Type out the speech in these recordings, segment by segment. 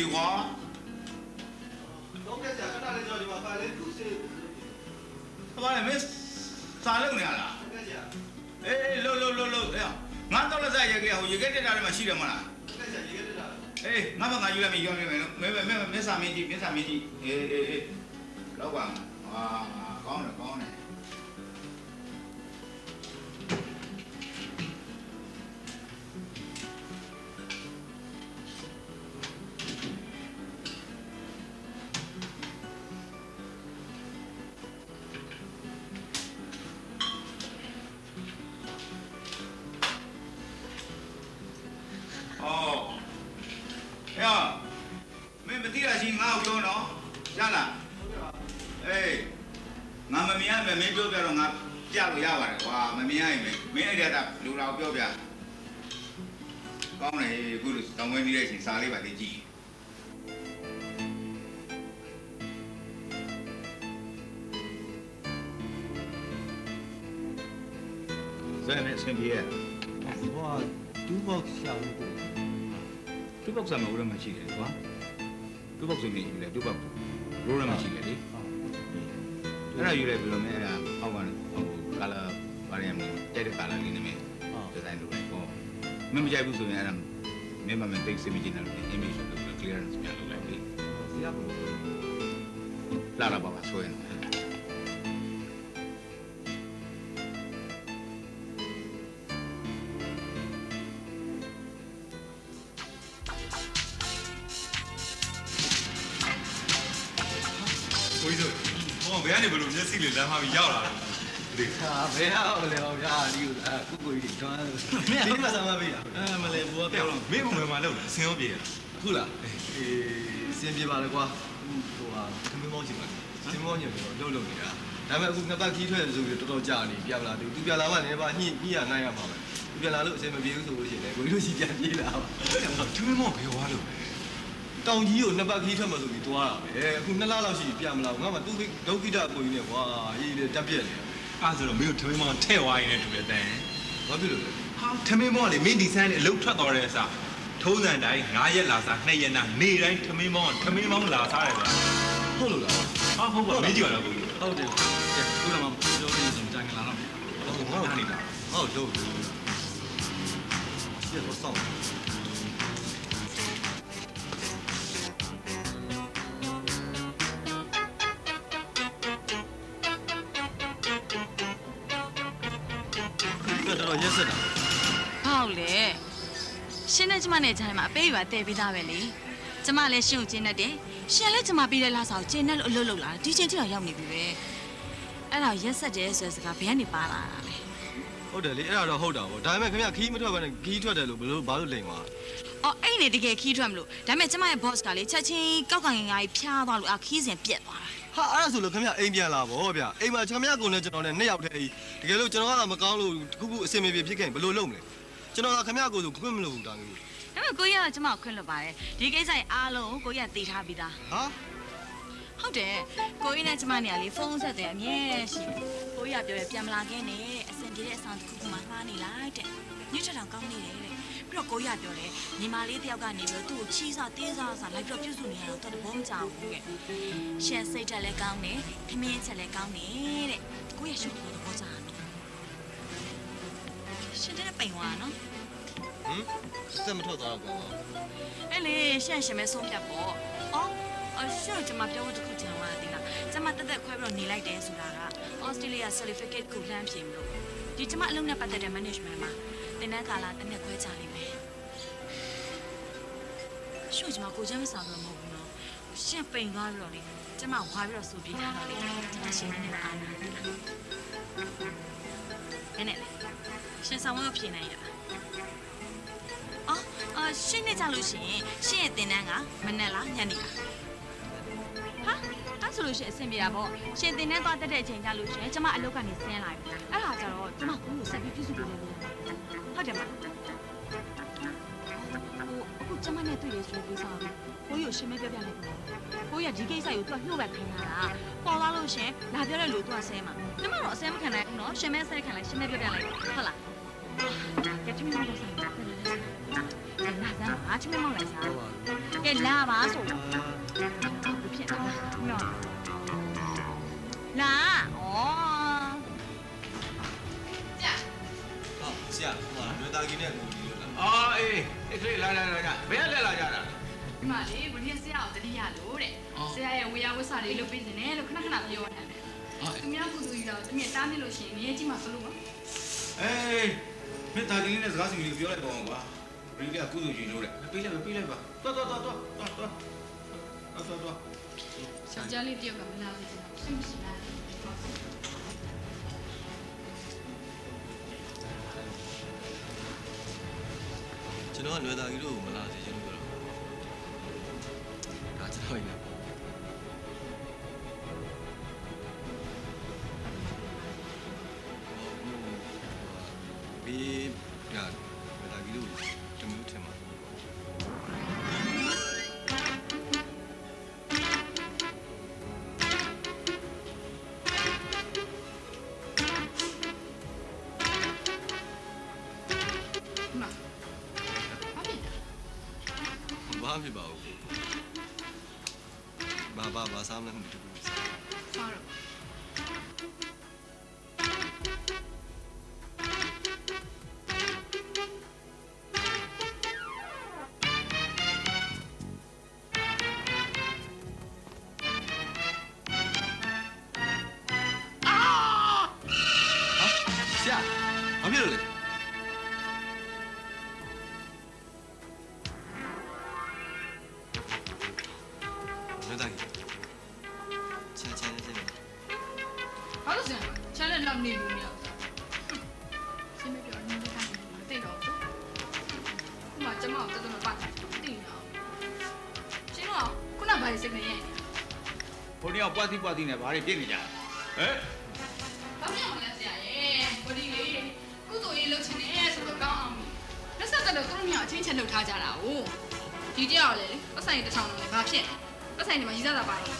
လေကွာတော့ကဲကြာခဏလေးကြောဒီမှာပါလေသူစေဘာလဲမင်းစာလုံးနေရလားကဲကြာအေးလို့လို့လို့လို့အေးငါတော့လက်စားရက်ခဲ့ဟိုရက်ခဲ့တက်တာတွေမှာရှိတယ်မလားကဲကြာရေကတက်တာအေးငါမငါယူလိုက်မယ်ယူလိုက်မယ်မဲမဲမဲမဲစာမင်းကြီးမဲစာမင်းကြီးအေးအေးအေးလောက်ပါဟာကောင်းတယ်ကောင်းတယ် အေးငါမမြင်ရမယ်မင်းပြောပြတော့ငါပြလို့ရပါတယ်ကွာမမြင်ရရင်မင်းအဲ့ဒါလူတော်ပြောပြကောင်းတယ်အခုလိုတောင်းဝဲပြီးတဲ့အချိန်စားလေးပါသေးကြည့်ဇာနဲ့ဆင်ပြေရဟိုဒူးဘောက်ရှာလို့တွေ့တူဘောက်ဆာမဟုတ်လည်းမရှိတယ်ကွာတူဘောက်ဆိုနေယူလေတူဘောက်ရိုးလည်းမရှိလေလေ အဲ့ဒါယူလိုက်ပြီးတော့မင်းအဲ့ဒါအောက်ကနေဟိုကာလာဘာရမလဲတဲ့တဲ့ကာလာလေးနဲ့မင်းဒီဇိုင်းလုပ်လိုက်ပေါ့မင်းမကြိုက်ဘူးဆိုရင်အဲ့ဒါမင်းမမတိတ်စမကြီးနဲ့လို့ image လို့ clearance ပြန်လုပ်လိုက်ပြီဆရာကလာလာပါပါဆိုရင် ဘယ်ကနေဘလို့မျက်စိလေးလမ်းမပြီးရောက်လာတယ်ဟာဘယ်ဟာလဲဟောဗျာဒီကကုကိုကြီးတွန်းဒီမှာစားမပေးတာအဲမလဲဘောပြောတော့မင်းဘုံဘယ်မှာလောက်လဲဆင်းရောပြေရခုလားအေးစင်ပြေပါလေကွာဟိုဟာခမင်းမောင်းချင်ပါစင်မောင်းညင်ပြီးတော့လှုပ်လှုပ်နေတာဒါပေမဲ့အခုနှစ်ပတ်ခီးထွက်ဆိုပြီးတော်တော်ကြာနေပြမလာသေးဘူးသူပြလာမှလည်းပါညှိညှိရနိုင်ရမှာပဲသူပြလာလို့အစင်မပြေဘူးဆိုလို့ရှိရင်လည်းကိုကြီးတို့စီပြန်ပြေးလာပါထမင်းမောဘယ်ဝါလို့လဲ တောင်ကြီးကိုနှစ်ပတ်ခီးထွက်မှဆိုပြီးသွားတာပဲအခုနှစ်လလောက်ရှိပြီပြမလာဘူးငါမှသူဒုက္ခိတကိုကြီးနဲ့ကွာအေးလေတက်ပြက်နေအဲ့ဆိုတော့မင်းတို့ထမင်းမောထဲ့ဝိုင်းနေတူတယ်တန်ဘာဖြစ်လို့လဲဟာထမင်းမောကလေမင်းဒီဆန်းနဲ့အလုတ်ထွက်သွားတဲ့အစားထုံးစံတိုင်း9ရက်လာစား2ရက်နာနေတိုင်းထမင်းမောကထမင်းမောင်းလာစားတယ်ဗျာဟုတ်လို့လားဟာဟုတ်ပါမင်းကြည့်ပါလားကိုဟုတ်တယ်ကဲခုနကမှပြောနေဆိုတိုင်ကလာတော့ဟုတ်ငါ့ကိုထိတာဟုတ်လို့ပြက်တော့စောင့် ပြက်တော့ရက်စက်တာဟုတ်လေရှင်နဲ့ကျမနဲ့ဂျာထဲမှာအပေးရွာတည်ပြီးသားပဲလေကျမလည်းရှင်ကိုကျင်းတတ်တယ်ရှင်လည်းကျမပြီးတဲ့လားဆောက်ကျင်းတတ်လို့အလုပ်လုပ်လာဒီချိန်ထိတော့ရောက်နေပြီပဲအဲ့ဒါရက်ဆက်တယ်ဆိုတဲ့စကားဘယ်ကနေပါလာတာလဲဟုတ်တယ်လေအဲ့ဒါတော့ဟုတ်တာပေါ့ဒါပေမဲ့ခင်ဗျခီးမထွက်ဘဲနဲ့ခီးထွက်တယ်လို့ဘယ်လိုဘာလို့လိန်သွားအော်အဲ့နေတကယ်ခီးထွက်မလို့ဒါပေမဲ့ကျမရဲ့ boss ကလေချက်ချင်းကောက်ကန်ငင်ငါကြီးဖျားသွားလို့အခီးစဉ်ပြက်သွားတာ ဟာအဲ့ဒါဆိုလို့ခင်ဗျအိမ်ပြန်လာဗောဗျအိမ်မှာခင်ဗျကိုနဲ့ကျွန်တော်နဲ့နှစ်ယောက်တည်းတကယ်လို့ကျွန်တော်ကမကောင်းလို့ခုခုအစင်မေပြေဖြစ်ခဲ့ရင်ဘယ်လိုလုပ်မလဲကျွန်တော်ကခင်ဗျကိုဆိုခွင့်မလို့ဘူးတာမျိုးဒါပေမဲ့ကိုကြီးကတော့ကျမကိုခွင့်လွှတ်ပါတယ်ဒီကိစ္စရဲ့အားလုံးကိုကိုကြီးကသိထားပြီးသားဟာဟုတ်တယ်ကိုကြီးနဲ့ကျမနေရာလေးဖုန်းဆက်တယ်အမြဲရှိတယ်ကိုကြီးကပြောတယ်ပြန်မလာခဲ့နဲ့တဲ့အဆင်ပြေတဲ့အဆောင်တစ်ခုခုမှမှားနေလိုက်တဲ့ညှစ်ချက်တောင်ကောင်းနေတယ်တဲ့ ပြီးတော့ကိုကြီးကပြောတယ်ညီမလေးတယောက်ကနေပြီးတော့သူ့ကိုချီးစားတင်းစားစားလိုက်ပြီးတော့ပြုစုနေရတော့တော်တော်ဘောမကြောက်ဘူးတဲ့ရှယ်စိတ်တက်လည်းကောင်းတယ်ခမင်းချက်လည်းကောင်းတယ်တဲ့ကိုကြီးကရှုပ်လို့ဘောစားတယ်ရှင်တဲ့ပိန်သွားနော်ဟမ်စက်မထွက်သွားတော့ကောအဲ့လေရှန့်ရှင်မဲဆုံးဖြတ်ပေါ့အော်အရှေ့ကျွန်မပြောဖို့တစ်ခုကြံသွားတယ်လားကျွန်မတက်တက်ခွဲပြီးတော့နေလိုက်တယ်ဆိုတာကဩစတြေးလျ certificate ကိုလှမ်းပြင်လို့ဒီကျွန်မအလုပ်နဲ့ပတ်သက်တဲ့ management မှာ တင်တဲ့ကာလတစ်နှစ်ခွဲကြလိမ့်မယ်ရှေ့ကျွန်မကိုချမ်းမဆောင်တော့မဟုတ်ဘူးနော်ရှန့်ပိန်သွားပြီးတော့လေကျွန်မဝါပြီးတော့စူပြေးထားတော့လေကျွန်မရှင်နေနေအားနာတယ်နည်းနည်းလေရှင်ဆောင်မဖြေနိုင်ရလားအော်အာရှင်းနေကြလို့ရှိရင်ရှင်းရဲ့တင်တန်းကမနဲ့လားညနေလားဟာအဲ့ဆိုလို့ရှိရင်အဆင်ပြေတာပေါ့ရှင်တင်တန်းသွားတက်တဲ့အချိန်ကြလို့ရှိရင်ကျမအလုပ်ကနေဆင်းလာပြီအဲ့ဒါကြတော့ကျမကိုယ်ကိုဆက်ပြီးပြုစုပေးလို့ ဟုတ်တယ်မဟိုအခုကျမနဲ့တွေ့ရဆိုတဲ့ကိစ္စကိုကိုကြီးကိုရှင်းမပြပြလိုက်ပါကိုကြီးကဒီကိစ္စကိုသူကနှုတ်ပဲခံရတာပေါ်လာလို့ရှင်လာပြောတဲ့လူသူကဆဲမှာကျမတော့အဆဲမခံနိုင်ဘူးနော်ရှင်းမဲဆဲခံလိုက်ရှင်းမဲပြပြလိုက်ဟုတ်လားကဲချင်မလို့ဆိုင်တယ်လာစမ်းပါချမမောက်လိုက်စားဟုတ်ပါဘူးကဲလာပါဆိုတော့ဘဖြစ်တာနော် ဟိုလွယ်တာကြီးနဲ့ကိုကြီးလို့လားအော်အေးအေးကလေးလာလာလာဘယ်လက်လာကြတာဒီမှာလေဘုရားဆရာကိုတတိယလို့တဲ့ဆရာရဲ့ဝေယဝဆလေးလုပ်ပေးနေတယ်လို့ခဏခဏပြောနေတယ်သူများကုသိုလ်ကြီးတော့တမင်တားနေလို့ရှိရင်ငရေကြီးမှစလို့ပါအေးမင်းတာကလေးနဲ့စကားစီလေးပြောလိုက်ပါဦးကွာဘယ်ကကုသိုလ်ရှင်လို့လဲပေးလိုက်ပါပေးလိုက်ပါတော်တော်တော်တော်တော်တော်တော်တော်တော်ယောက်ျားလေးတယောက်ကမလာဘူးစိတ်မရှိလား လွယ်တာကြီးတို့ကိုမလာစေချင်လို့ပြောတာဒါကျွန်တော်ရင်ဘေးကလွယ်တာကြီးတို့တမျိုးထင်ပါ ဘာဖြစ်ပါဘူးဘာဘာဘာစားမလဲမသိဘူး ကျမကိုတော်တော်မပတ်သိတော့ရှင်းတော့ခုနဘာစိတ်နေရဲ့ဘုန်းကြီးကပွားတိပွားတိနဲ့ဘာတွေပြစ်နေကြဟဲ့ဘာဖြစ်အောင်လဲဆရာရဲ့ကိုဒီလေကုသိုလ်ရေးလုပ်ချင်တယ်ဆိုတော့ကောင်းအောင်လက်ဆက်တက်တော့သူတို့မြောက်အချင်းချင်းလုပ်ထားကြတာ哦ဒီတယောက်လေပတ်ဆိုင်တစ်ချောင်းလုံးလေဘာဖြစ်ပတ်ဆိုင်ဒီမှာရီးစားတာပါလေ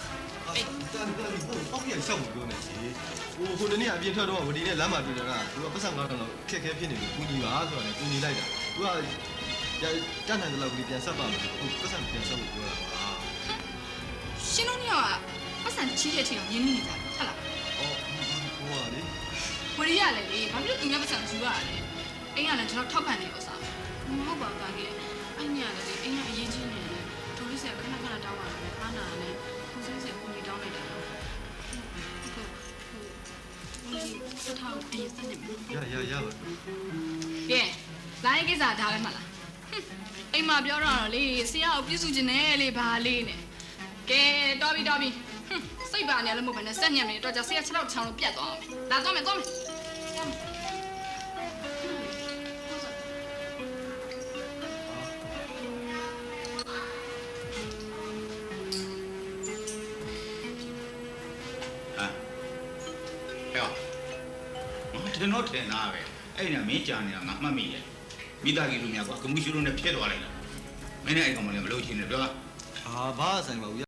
အေးတန်တန်ဟိုအောက်ပြန်ရှောက်မပြောနဲ့ကြီးဟိုဟိုတနေ့အပြင်ထွက်တော့ဝဒီနဲ့လမ်းမှာတွေ့တာကသူကပတ်စံကောင်းတော့ခက်ခဲဖြစ်နေပြီကူညီပါဆိုတော့လေကူညီလိုက်တာသူက တတ်နိုင်တဲ့လောက်ကြီးပြန်ဆက်ပါမယ်ဟိုပတ်စံပြန်ဆက်ဖို့ပြောတာပါရှင်းလို့ညောကပတ်ဆိုင်ချီးတဲ့ချီတော့ရင်းနှီးနေကြတယ်ဟုတ်လားအော်ဟိုဟာလေဝရီရလေလေဘာဖြစ်လို့သူများပတ်ဆိုင်ယူရလဲအိမ်ကလည်းကျွန်တော်ထောက်ခံနေဥစားမဟုတ်ပါဘူးကဲအဲ့ညလည်းလေအိမ်ကအရေးကြီးနေတယ်ဒိုလေးဆရာခဏခဏတောင်းပါတယ်အားနာတယ်ကိုစင်းစင်ကိုကြီးတောင်းလိုက်တယ်ဟုတ်ဟုတ်စထားကိုအေးစနေမှာရရရပါကဲလိုင်းကိစ္စထားလိုက်မှလား အိမ်မှာပြောတော့လေဆရာကိုပြည့်စုံခြင်းနဲ့လေဘာလေးနဲ့ကဲတော်ပြီတော်ပြီစိတ်ပါနေလည်းမဟုတ်ဘဲနဲ့စက်ညံနေတော့ကြဆရာ6လောက်ချောင်းလို့ပြတ်သွားအောင်လာတော့မယ်တော့မယ်ဟာဟဲ့ငါတင်တော့တင်သားပဲအဲ့ဒါမင်းကြာနေတာငါမှတ်မိရဲ့ မိသားကြီးလူများကကမှုရှိလို့နဲ့ဖြစ်သွားလိုက်တာမင်းနဲ့အဲ့ကောင်မလေးမလို့ချင်းနေပြောလားအာဘာဆိုင်ပါဘူး